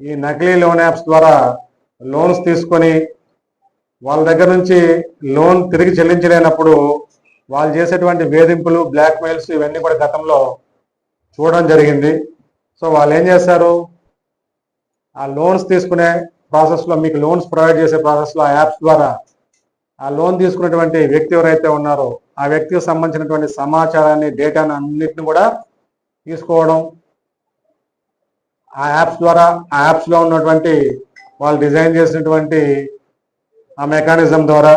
ఈ నకిలీ loan apps ద్వారా లోన్స్ తీసుకొని వాళ్ళ దగ్గర నుంచి లోన్ తిరిగి చెల్లించలేనప్పుడు వాళ్ళు చేసేటువంటి వేధింపులు బ్లాక్ మెయిల్స్ ఇవన్నీ కూడా గతంలో చూడడం జరిగింది. సో వాళ్ళు ఏం చేస్తారు? ఆ లోన్స్ తీసుకునే ప్రాసెస్లో మీకు లోన్స్ ప్రొవైడ్ చేసే ప్రాసెస్లో ఆ యాప్స్ ద్వారా ఆ లోన్ తీసుకున్నటువంటి వ్యక్తి ఎవరైతే ఉన్నారో ఆ వ్యక్తికి సంబంధించినటువంటి సమాచారాన్ని డేటాను అన్నింటిని కూడా తీసుకోవడం ఆ యాప్స్ ద్వారా ఆ యాప్స్లో ఉన్నటువంటి వాళ్ళు డిజైన్ చేసినటువంటి ఆ మెకానిజం ద్వారా.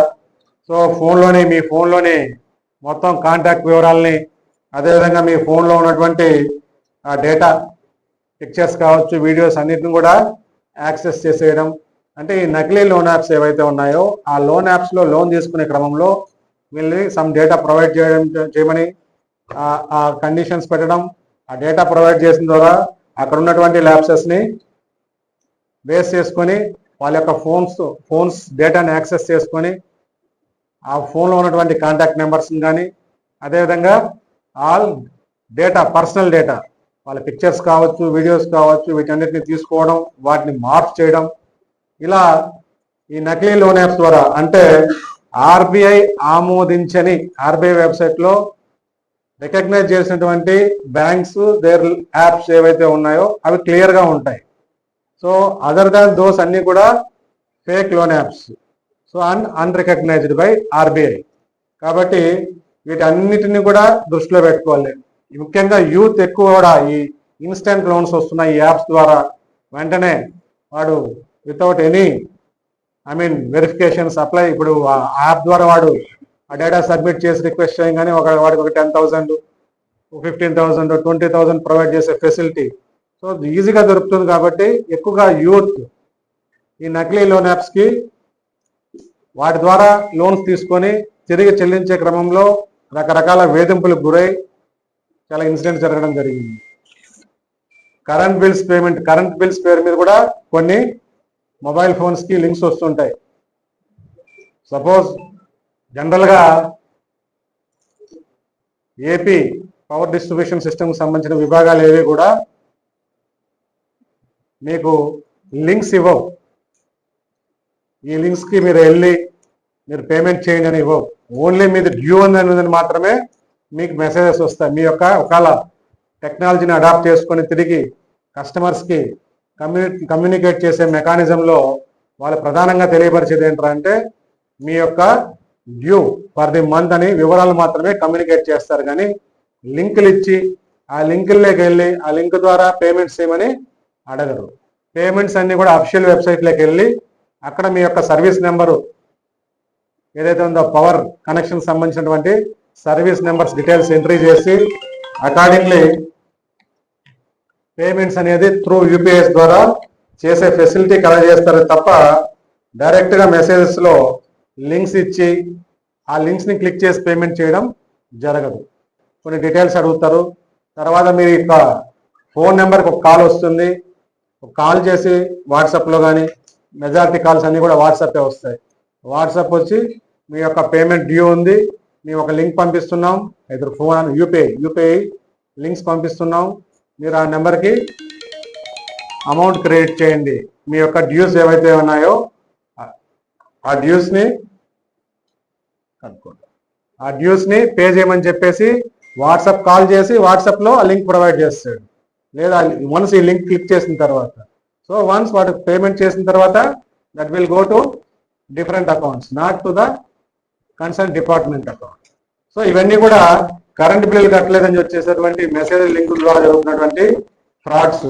సో ఫోన్లోని మీ ఫోన్లోని మొత్తం కాంటాక్ట్ వివరాలని అదేవిధంగా మీ ఫోన్లో ఉన్నటువంటి ఆ డేటా పిక్చర్స్ కావచ్చు వీడియోస్ అన్నిటిని కూడా యాక్సెస్ చేసేయడం అంటే ఈ నకిలీ లోన్ యాప్స్ ఏవైతే ఉన్నాయో ఆ లోన్ యాప్స్లో లోన్ తీసుకునే క్రమంలో వీళ్ళని సమ్ డేటా ప్రొవైడ్ చేయడం చేయమని ఆ కండిషన్స్ పెట్టడం ఆ డేటా ప్రొవైడ్ చేసిన ద్వారా అక్కడ ఉన్నటువంటి ల్యాప్సెస్ని బేస్ చేసుకొని వాళ్ళ యొక్క ఫోన్స్ ఫోన్స్ డేటాని యాక్సెస్ చేసుకొని ఆ ఫోన్లో ఉన్నటువంటి కాంటాక్ట్ నెంబర్స్ని కానీ అదేవిధంగా ఆల్ డేటా పర్సనల్ డేటా వాళ్ళ పిక్చర్స్ కావచ్చు వీడియోస్ కావచ్చు వీటన్నిటిని తీసుకోవడం వాటిని మార్క్ చేయడం ఇలా ఈ నకిలీ లోన్ యాప్స్ ద్వారా అంటే ఆర్బీఐ ఆమోదించని ఆర్బీఐ వెబ్సైట్లో రికగ్నైజ్ చేసినటువంటి బ్యాంక్స్ దేర్ యాప్స్ ఏవైతే ఉన్నాయో అవి క్లియర్గా ఉంటాయి. సో అదర్ దాన్ దోస్ అన్ని కూడా fake loan apps. So un unrecognised by RBI. కాబట్టి వీటన్నిటిని కూడా దృష్టిలో పెట్టుకోవాలి. ముఖ్యంగా యూత్ ఎక్కువ కూడా ఈ ఇన్స్టెంట్ లోన్స్ వస్తున్నాయి ఈ యాప్స్ ద్వారా. వెంటనే వాడు without any I mean verification supply ఇప్పుడు ఆ యాప్ ద్వారా వాడు ఆ డేటా సబ్మిట్ చేసి రిక్వెస్ట్ చేయగానే ఒక వాడికి ఒక ten thousand fifteen thousand twenty thousand provide చేసే ఫెసిలిటీ సో ఈజీగా దొరుకుతుంది కాబట్టి ఎక్కువగా యూత్ ఈ నకిలీ లోన్ యాప్స్కి వాటి ద్వారా లోన్స్ తీసుకొని తిరిగి చెల్లించే క్రమంలో రకరకాల వేధింపులకు గురై చాలా ఇన్సిడెంట్ జరగడం జరిగింది. Current bills payment current bills పేరు మీద కూడా కొన్ని మొబైల్ ఫోన్స్కి లింక్స్ వస్తుంటాయి. సపోజ్ జనరల్గా ఏపీ పవర్ డిస్ట్రిబ్యూషన్ సిస్టమ్కి సంబంధించిన విభాగాలు ఏవి కూడా మీకు లింక్స్ ఇవ్వవు. ఈ లింక్స్కి మీరు వెళ్ళి మీరు పేమెంట్ చేయండి అని ఇవ్వవు. ఓన్లీ మీది డ్యూ అనేది మాత్రమే మీకు మెసేజెస్ వస్తాయి. మీ యొక్క ఒకవేళ టెక్నాలజీని అడాప్ట్ చేసుకొని తిరిగి కస్టమర్స్కి కమ్యూని కమ్యూనికేట్ చేసే మెకానిజంలో వాళ్ళు ప్రధానంగా తెలియపరిచేది ఏంటంటే మీ యొక్క డ్యూ ఫర్ ది మంత్ అని వివరాలు మాత్రమే కమ్యూనికేట్ చేస్తారు. కానీ లింకులు ఇచ్చి ఆ లింకుల్లోకి వెళ్ళి ఆ లింక్ ద్వారా పేమెంట్స్ చేయమని అడగరు. పేమెంట్స్ అన్ని కూడా అఫిషియల్ వెబ్సైట్లోకి వెళ్ళి అక్కడ మీ యొక్క సర్వీస్ నెంబరు ఏదైతే ఉందో పవర్ కనెక్షన్ సంబంధించినటువంటి సర్వీస్ నెంబర్స్ డీటెయిల్స్ ఎంట్రీ చేసి అకార్డింగ్లీ పేమెంట్స్ అనేది త్రూ యూపీఎస్ ద్వారా చేసే ఫెసిలిటీ కలెక్ట్ చేస్తారు తప్ప డైరెక్ట్గా మెసేజెస్లో లింక్స్ ఇచ్చి ఆ లింక్స్ని క్లిక్ చేసి పేమెంట్ చేయడం జరగదు. కొన్ని డీటెయిల్స్ అడుగుతారు. తర్వాత మీ యొక్క ఫోన్ నెంబర్కి ఒక కాల్ వస్తుంది. ఒక కాల్ చేసి వాట్సాప్లో కానీ మెజారిటీ కాల్స్ అన్నీ కూడా వాట్సాపే వస్తాయి. వాట్సాప్ వచ్చి మీ యొక్క పేమెంట్ డ్యూ ఉంది. మేము ఒక లింక్ పంపిస్తున్నాం. ఇద్దరు ఫోన్ యూపీఐ యూపీఐ లింక్స్ పంపిస్తున్నాం. మీరు ఆ నెంబర్కి అమౌంట్ క్రియేట్ చేయండి. మీ యొక్క డ్యూస్ ఏవైతే ఉన్నాయో ఆ డ్యూస్ని కనుక్కోండి. ఆ డ్యూస్ని పే చేయమని చెప్పేసి వాట్సాప్ కాల్ చేసి వాట్సాప్లో ఆ లింక్ ప్రొవైడ్ చేస్తాడు. లేదా వన్స్ ఈ లింక్ క్లిక్ చేసిన తర్వాత. సో వన్స్ వాటి పేమెంట్ చేసిన తర్వాత that will go to different accounts not to the concern department account. So ఇవన్నీ కూడా కరెంటు బిల్లు కట్టలేదని వచ్చేసేటువంటి మెసేజ్ లింకుల ద్వారా జరుగుతున్నటువంటి ఫ్రాడ్స్.